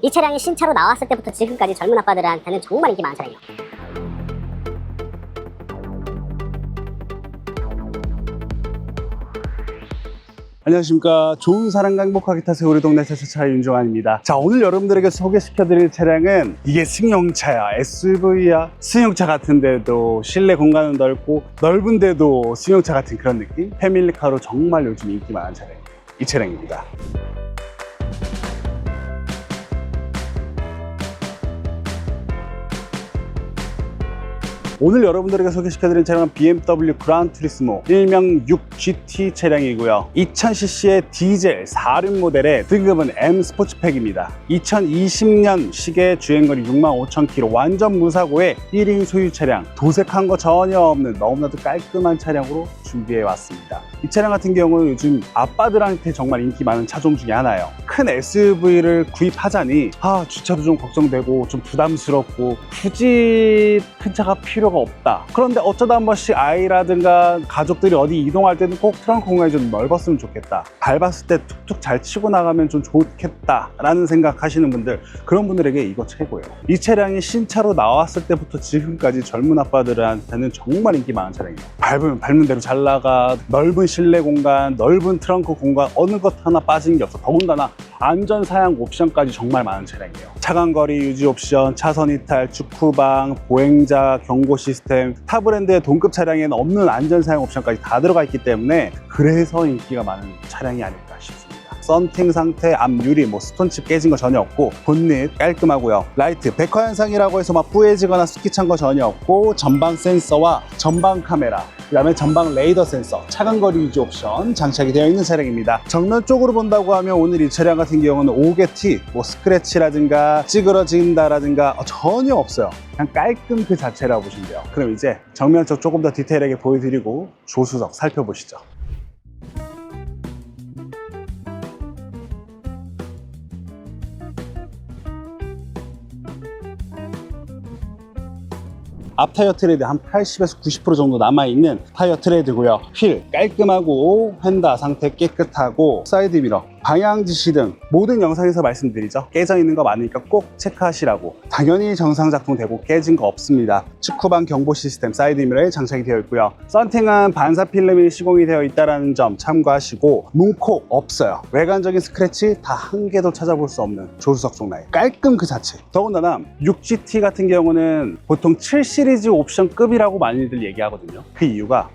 이 차량이 신차로 나왔을 때부터 지금까지 젊은 아빠들한테는 정말 인기 많은 차량이에요. 안녕하십니까. 좋은 사랑과 행복하게 타세요. 우리 동네 차차차 윤종환입니다. 자 오늘 여러분들에게 소개시켜드릴 차량은 이게 승용차야. SUV야 승용차 같은데도 실내 공간은 넓고 넓은데도 승용차 같은 그런 느낌? 패밀리카로 정말 요즘 인기 많은 차량 이 차량입니다 오늘 여러분들에게 소개시켜드린 차량은 BMW 그란 투리스모 일명 6GT 차량이고요. 2000cc의 디젤 4륜 모델의 등급은 M 스포츠팩입니다. 2020년 시계 주행거리 65,000km 완전 무사고의 1인 소유 차량 도색한 거 전혀 없는 너무나도 깔끔한 차량으로 준비해 왔습니다. 이 차량 같은 경우는 요즘 아빠들한테 정말 인기 많은 차종 중에 하나예요. 큰 SUV를 구입하자니 아 주차도 좀 걱정되고 좀 부담스럽고 굳이 큰 차가 필요 가 없다. 그런데 어쩌다 한 번씩 아이라든가 가족들이 어디 이동할 때는 꼭 트렁크 공간이 좀 넓었으면 좋겠다. 밟았을 때 툭툭 잘 치고 나가면 좀 좋겠다 라는 생각 하시는 분들 그런 분들에게 이거 최고예요. 이 차량이 신차로 나왔을 때부터 지금까지 젊은 아빠들한테는 정말 인기 많은 차량이에요. 밟으면 밟는 대로 잘 나가 넓은 실내 공간, 넓은 트렁크 공간 어느 것 하나 빠진 게 없어. 더군다나 안전 사양 옵션까지 정말 많은 차량이에요. 차간 거리 유지 옵션, 차선 이탈, 축구방, 보행자 경고 시스템, 타 브랜드의 동급 차량에는 없는 안전 사양 옵션까지 다 들어가 있기 때문에 그래서 인기가 많은 차량이 아닐까 싶습니다. 썬팅 상태, 앞 유리, 뭐 스톤칩 깨진 거 전혀 없고 본닛 깔끔하고요. 라이트 백화 현상이라고 해서 막 뿌얘지거나 습기 찬 거 전혀 없고 전방 센서와 전방 카메라 그 다음에 전방 레이더 센서, 차간 거리 유지 옵션 장착이 되어 있는 차량입니다. 정면 쪽으로 본다고 하면 오늘 이 차량 같은 경우는 오게티, 뭐 스크래치라든가 찌그러진다라든가 어, 전혀 없어요. 그냥 깔끔 그 자체라고 보시면 돼요. 그럼 이제 정면 쪽 조금 더 디테일하게 보여드리고 조수석 살펴보시죠. 앞 타이어 트레드 한 80에서 90% 정도 남아있는 타이어 트레드고요. 휠 깔끔하고 휀다 상태 깨끗하고 사이드 미러 방향 지시 등 모든 영상에서 말씀드리죠. 깨져 있는 거 많으니까 꼭 체크하시라고. 당연히 정상 작동되고 깨진 거 없습니다. 축구방 경보 시스템 사이드 미러에 장착이 되어 있고요. 썬팅은 반사 필름이 시공이 되어 있다는 점 참고하시고 문콕 없어요. 외관적인 스크래치 다 한 개도 찾아볼 수 없는 조수석 쪽 라인. 깔끔 그 자체. 더군다나 6GT 같은 경우는 보통 7 시리즈 옵션급이라고 많이들 얘기하거든요. 그 이유가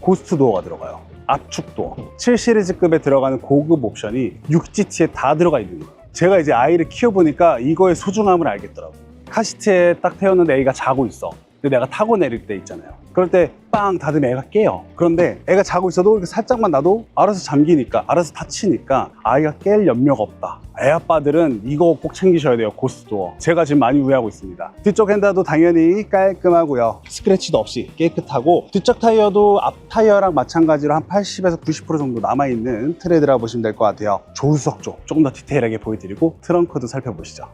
고스트 도어가 들어가요. 압축 도어. 7 시리즈급에 들어가는 고급 옵션이 6GT에 다 들어가 있는 거예요. 제가 이제 아이를 키워보니까 이거의 소중함을 알겠더라고요. 카시트에 딱 태웠는데 애가 자고 있어. 근데 내가 타고 내릴 때 있잖아요. 그럴 때 빵 닫으면 애가 깨요. 그런데 애가 자고 있어도 이렇게 살짝만 놔도 알아서 잠기니까, 알아서 닫히니까 아이가 깰 염려가 없다. 애 아빠들은 이거 꼭 챙기셔야 돼요. 고스도어. 제가 지금 많이 우회하고 있습니다. 뒤쪽 핸다도 당연히 깔끔하고요. 스크래치도 없이 깨끗하고 뒤쪽 타이어도 앞 타이어랑 마찬가지로 한 80에서 90% 정도 남아있는 트레드라고 보시면 될 것 같아요. 조수석 쪽 조금 더 디테일하게 보여드리고 트렁크도 살펴보시죠.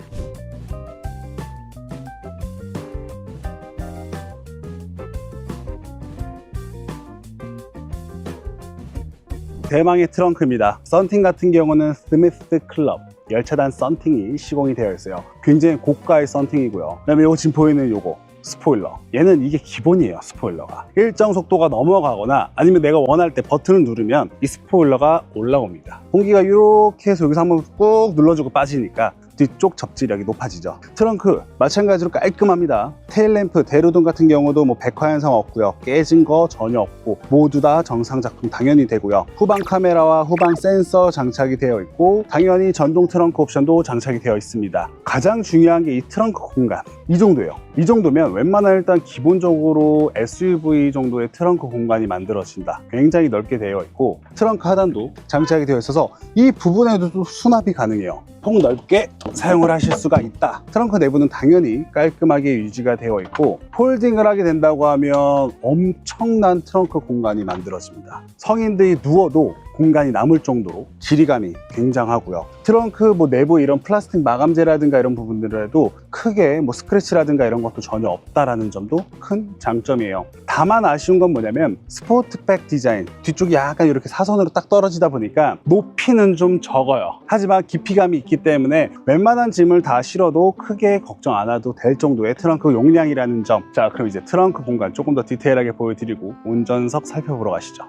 대망의 트렁크입니다. 썬팅 같은 경우는 스미스 클럽 열차단 썬팅이 시공이 되어 있어요. 굉장히 고가의 썬팅이고요. 그 다음에 요거 지금 보이는 요거 스포일러. 얘는 이게 기본이에요, 스포일러가. 일정 속도가 넘어가거나 아니면 내가 원할 때 버튼을 누르면 이 스포일러가 올라옵니다. 공기가 이렇게 해서 여기서 한번 꾹 눌러주고 빠지니까 뒤쪽 접지력이 높아지죠. 트렁크 마찬가지로 깔끔합니다. 테일램프, 대로등 같은 경우도 뭐 백화 현상 없고요. 깨진 거 전혀 없고 모두 다 정상 작동 당연히 되고요. 후방 카메라와 후방 센서 장착이 되어 있고 당연히 전동 트렁크 옵션도 장착이 되어 있습니다. 가장 중요한 게 이 트렁크 공간 이 정도예요. 이 정도면 웬만한 일단 기본적으로 SUV 정도의 트렁크 공간이 만들어진다. 굉장히 넓게 되어 있고 트렁크 하단도 장착이 되어 있어서 이 부분에도 또 수납이 가능해요. 폭 넓게 사용을 하실 수가 있다. 트렁크 내부는 당연히 깔끔하게 유지가 되어 있고 폴딩을 하게 된다고 하면 엄청난 트렁크 공간이 만들어집니다. 성인들이 누워도 공간이 남을 정도로 지리감이 굉장하고요. 트렁크 뭐 내부 이런 플라스틱 마감재라든가 이런 부분들에도 크게 뭐 스크래치라든가 이런 것도 전혀 없다라는 점도 큰 장점이에요. 다만 아쉬운 건 뭐냐면 스포트백 디자인 뒤쪽이 약간 이렇게 사선으로 딱 떨어지다 보니까 높이는 좀 적어요. 하지만 깊이감이 있기 때문에 웬만한 짐을 다 실어도 크게 걱정 안 해도 될 정도의 트렁크 용량이라는 점. 자, 그럼 이제 트렁크 공간 조금 더 디테일하게 보여드리고 운전석 살펴보러 가시죠.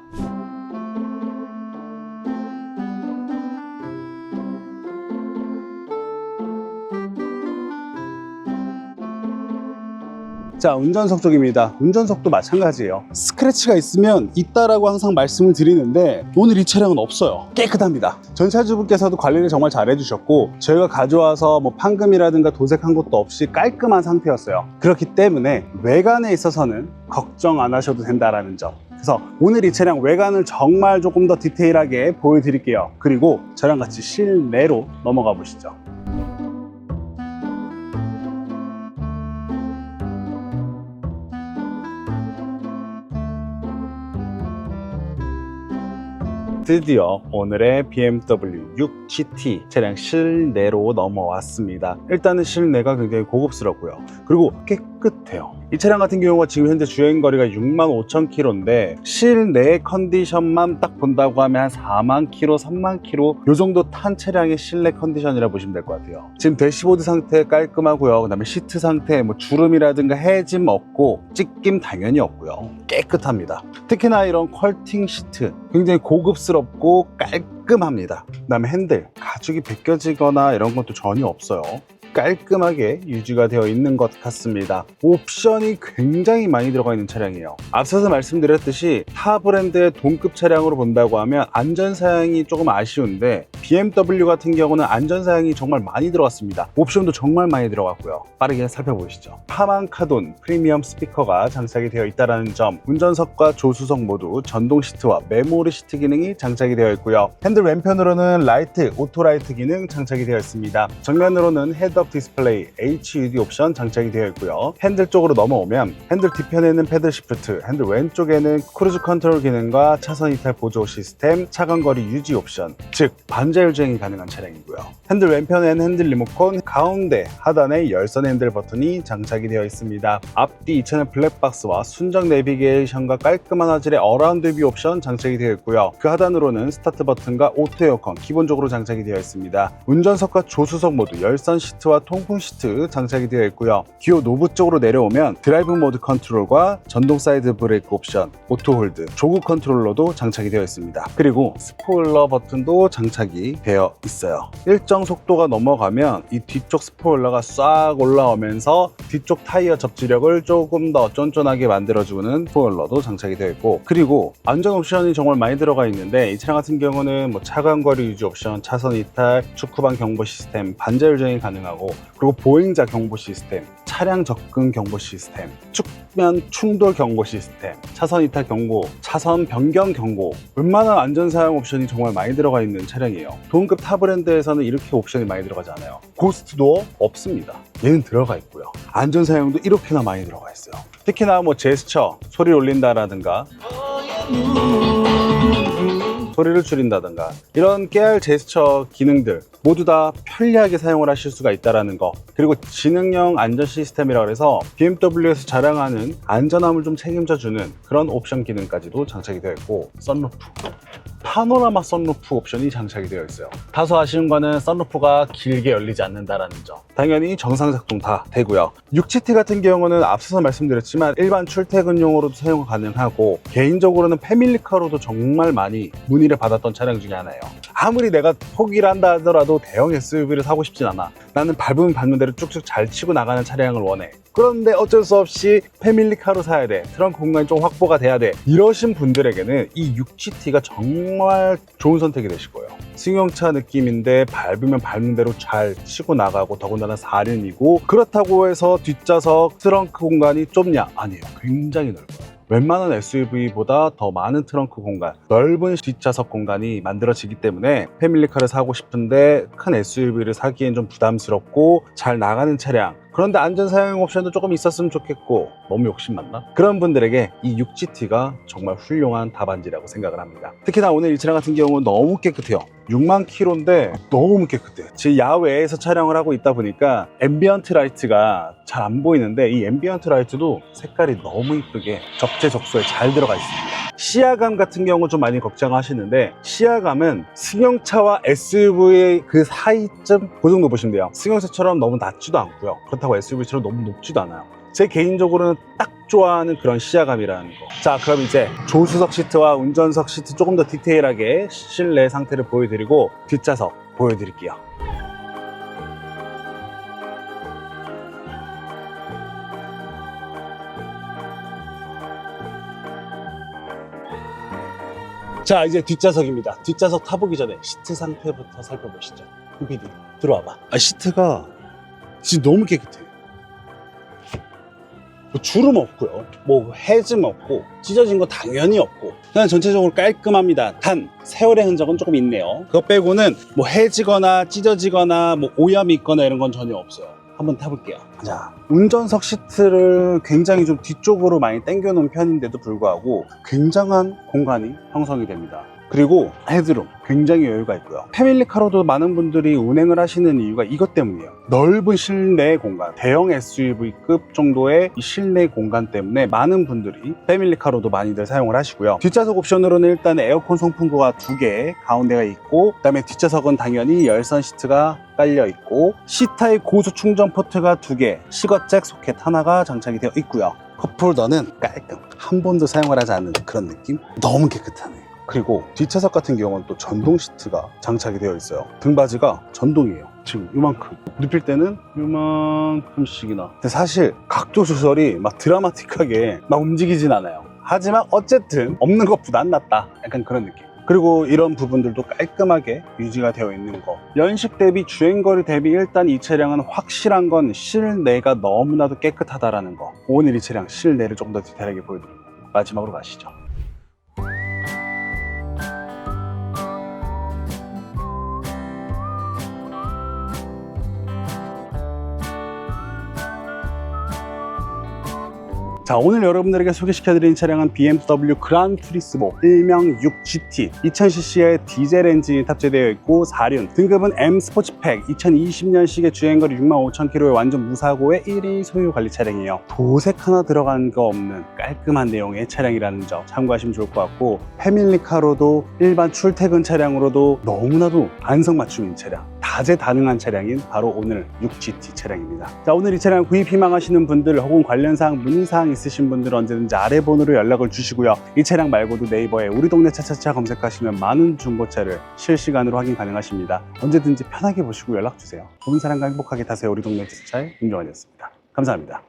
자, 운전석 쪽입니다. 운전석도 마찬가지예요. 스크래치가 있으면 있다라고 항상 말씀을 드리는데 오늘 이 차량은 없어요. 깨끗합니다. 전차주분께서도 관리를 정말 잘 해주셨고 저희가 가져와서 뭐 판금이라든가 도색한 것도 없이 깔끔한 상태였어요. 그렇기 때문에 외관에 있어서는 걱정 안 하셔도 된다라는 점. 그래서 오늘 이 차량 외관을 정말 조금 더 디테일하게 보여드릴게요. 그리고 저랑 같이 실내로 넘어가 보시죠. 드디어 오늘의 BMW 6GT 차량 실내로 넘어왔습니다. 일단은 실내가 굉장히 고급스럽고요. 그리고 깨끗해요. 이 차량 같은 경우가 지금 현재 주행 거리가 6만 5천 킬로인데 실내 컨디션만 딱 본다고 하면 한 4만 킬로, 3만 킬로 요 정도 탄 차량의 실내 컨디션이라 보시면 될 것 같아요. 지금 대시보드 상태 깔끔하고요. 그 다음에 시트 상태 뭐 주름이라든가 해짐 없고 찢김 당연히 없고요. 깨끗합니다. 특히나 이런 컬팅 시트 굉장히 고급스럽고 깔끔합니다. 그 다음에 핸들 가죽이 벗겨지거나 이런 것도 전혀 없어요. 깔끔하게 유지가 되어 있는 것 같습니다. 옵션이 굉장히 많이 들어가 있는 차량이에요. 앞서서 말씀드렸듯이 타 브랜드의 동급 차량으로 본다고 하면 안전사양이 조금 아쉬운데 BMW 같은 경우는 안전사양이 정말 많이 들어갔습니다. 옵션도 정말 많이 들어갔고요. 빠르게 살펴보시죠. 파만 카돈 프리미엄 스피커가 장착이 되어 있다는 점, 운전석과 조수석 모두 전동 시트와 메모리 시트 기능이 장착이 되어 있고요. 핸들 왼편으로는 라이트, 오토라이트 기능 장착이 되어 있습니다. 정면으로는 헤드 업 디스플레이 HUD 옵션 장착이 되어 있고요. 핸들 쪽으로 넘어오면 핸들 뒤편에는 패들 시프트, 핸들 왼쪽에는 크루즈 컨트롤 기능과 차선 이탈 보조 시스템, 차간 거리 유지 옵션, 즉 반자율 주행이 가능한 차량이고요. 핸들 왼편에는 핸들 리모컨, 가운데 하단에 열선 핸들 버튼이 장착이 되어 있습니다. 앞뒤 2채널 블랙박스와 순정 내비게이션과 깔끔한 화질의 어라운드 뷰 옵션 장착이 되어 있고요. 그 하단으로는 스타트 버튼과 오토 에어컨 기본적으로 장착이 되어 있습니다. 운전석과 조수석 모두 열선 시트 와 통풍 시트 장착이 되어 있고요. 기어 노브 쪽으로 내려오면 드라이브 모드 컨트롤과 전동 사이드 브레이크 옵션, 오토 홀드, 조구 컨트롤러도 장착이 되어 있습니다. 그리고 스포일러 버튼도 장착이 되어 있어요. 일정 속도가 넘어가면 이 뒤쪽 스포일러가 싹 올라오면서 뒤쪽 타이어 접지력을 조금 더 쫀쫀하게 만들어주는 스포일러도 장착이 되어 있고 그리고 안전 옵션이 정말 많이 들어가 있는데 이 차량 같은 경우는 뭐 차간 거리 유지 옵션, 차선 이탈, 축구방 경보 시스템, 반자율 주행이 가능하고 그리고 보행자 경보 시스템, 차량 접근 경보 시스템, 측면 충돌 경고 시스템, 차선 이탈 경고, 차선 변경 경고, 웬만한 안전 사양 옵션이 정말 많이 들어가 있는 차량이에요. 동급 타 브랜드에서는 이렇게 옵션이 많이 들어가지 않아요. 고스트 도어 없습니다. 얘는 들어가 있고요. 안전 사양도 이렇게나 많이 들어가 있어요. 특히나 뭐 제스처, 소리를 올린다라든가 소리를 줄인다든가 이런 깨알 제스처 기능들 모두 다 편리하게 사용을 하실 수가 있다는 거. 그리고 지능형 안전 시스템이라 해서 BMW에서 자랑하는 안전함을 좀 책임져 주는 그런 옵션 기능까지도 장착이 되어 있고 썬루프 파노라마 썬루프 옵션이 장착이 되어 있어요. 다소 아쉬운 거는 썬루프가 길게 열리지 않는다라는 점. 당연히 정상 작동 다 되고요. 6GT 같은 경우는 앞서서 말씀드렸지만 일반 출퇴근용으로도 사용 가능하고 개인적으로는 패밀리카로도 정말 많이 문의를 받았던 차량 중에 하나예요. 아무리 내가 포기를 한다 하더라도 대형 SUV를 사고 싶진 않아 나는 밟으면 밟는 대로 쭉쭉 잘 치고 나가는 차량을 원해. 그런데 어쩔 수 없이 패밀리카로 사야 돼. 트렁크 공간이 좀 확보가 돼야 돼. 이러신 분들에게는 이 6GT가 정말 좋은 선택이 되실 거예요. 승용차 느낌인데 밟으면 밟는 대로 잘 치고 나가고 더군다나 4륜이고 그렇다고 해서 뒷좌석 트렁크 공간이 좁냐? 아니에요. 굉장히 넓어요 웬만한 SUV보다 더 많은 트렁크 공간, 넓은 뒷좌석 공간이 만들어지기 때문에 패밀리카를 사고 싶은데 큰 SUV를 사기엔 좀 부담스럽고 잘 나가는 차량 그런데 안전 사용 옵션도 조금 있었으면 좋겠고 너무 욕심 많나? 그런 분들에게 이 6GT가 정말 훌륭한 답안지라고 생각을 합니다. 특히나 오늘 이 차량 같은 경우는 너무 깨끗해요. 6만 킬로인데 너무 깨끗해. 지금 야외에서 촬영을 하고 있다 보니까 앰비언트 라이트가 잘 안 보이는데 이 앰비언트 라이트도 색깔이 너무 이쁘게 적재적소에 잘 들어가 있습니다. 시야감 같은 경우 좀 많이 걱정하시는데 시야감은 승용차와 SUV의 그 사이쯤 그 정도 보시면 돼요. 승용차처럼 너무 낮지도 않고요. 그렇다고 SUV처럼 너무 높지도 않아요. 제 개인적으로는 딱 좋아하는 그런 시야감이라는 거. 자, 그럼 이제 조수석 시트와 운전석 시트 조금 더 디테일하게 실내 상태를 보여드리고 뒷좌석 보여드릴게요. 자, 이제 뒷좌석입니다. 뒷좌석 타보기 전에 시트 상태부터 살펴보시죠. PD 들어와봐. 아, 시트가 진짜 너무 깨끗해. 뭐 주름 없고요. 뭐 해짐 없고 찢어진 거 당연히 없고 그냥 전체적으로 깔끔합니다. 단 세월의 흔적은 조금 있네요. 그거 빼고는 뭐 해지거나 찢어지거나 뭐 오염이 있거나 이런 건 전혀 없어요. 한번 타볼게요. 자, 운전석 시트를 굉장히 좀 뒤쪽으로 많이 당겨 놓은 편인데도 불구하고 굉장한 공간이 형성이 됩니다. 그리고 헤드룸 굉장히 여유가 있고요. 패밀리카로도 많은 분들이 운행을 하시는 이유가 이것 때문이에요. 넓은 실내 공간, 대형 SUV급 정도의 이 실내 공간 때문에 많은 분들이 패밀리카로도 많이들 사용을 하시고요. 뒷좌석 옵션으로는 일단 에어컨 송풍구가 두 개 가운데가 있고 그 다음에 뒷좌석은 당연히 열선 시트가 깔려 있고 C타입 고수 충전 포트가 두 개, 시거잭 소켓 하나가 장착이 되어 있고요. 컵홀더는 깔끔, 한 번도 사용을 하지 않는 그런 느낌? 너무 깨끗하네. 그리고 뒷좌석 같은 경우는 또 전동 시트가 장착이 되어 있어요. 등받이가 전동이에요. 지금 이만큼. 눕힐 때는 이만큼씩이나. 근데 사실 각도 조절이 막 드라마틱하게 막 움직이진 않아요. 하지만 어쨌든 없는 것보다 안 낫다. 약간 그런 느낌. 그리고 이런 부분들도 깔끔하게 유지가 되어 있는 거. 연식 대비 주행거리 대비 일단 이 차량은 확실한 건 실내가 너무나도 깨끗하다라는 거. 오늘 이 차량 실내를 조금 더 디테일하게 보여드립니다. 마지막으로 가시죠. 자 오늘 여러분들에게 소개시켜드린 차량은 BMW 그란 투리스모 일명 6GT 2000cc의 디젤 엔진이 탑재되어 있고 4륜 등급은 M 스포츠팩 2020년식의 주행거리 65,000km의 완전 무사고의 1위 소유 관리 차량이에요. 도색 하나 들어간 거 없는 깔끔한 내용의 차량이라는 점 참고하시면 좋을 것 같고 패밀리카로도 일반 출퇴근 차량으로도 너무나도 안성맞춤인 차량 다재다능한 차량인 바로 오늘 6GT 차량입니다. 자, 오늘 이 차량 구입 희망하시는 분들 혹은 관련 사항 문의사항 있으신 분들 언제든지 아래 번호로 연락을 주시고요. 이 차량 말고도 네이버에 우리 동네 차차차 검색하시면 많은 중고차를 실시간으로 확인 가능하십니다. 언제든지 편하게 보시고 연락 주세요. 좋은 사람과 행복하게 타세요. 우리 동네 차차의 김종환이었습니다. 감사합니다.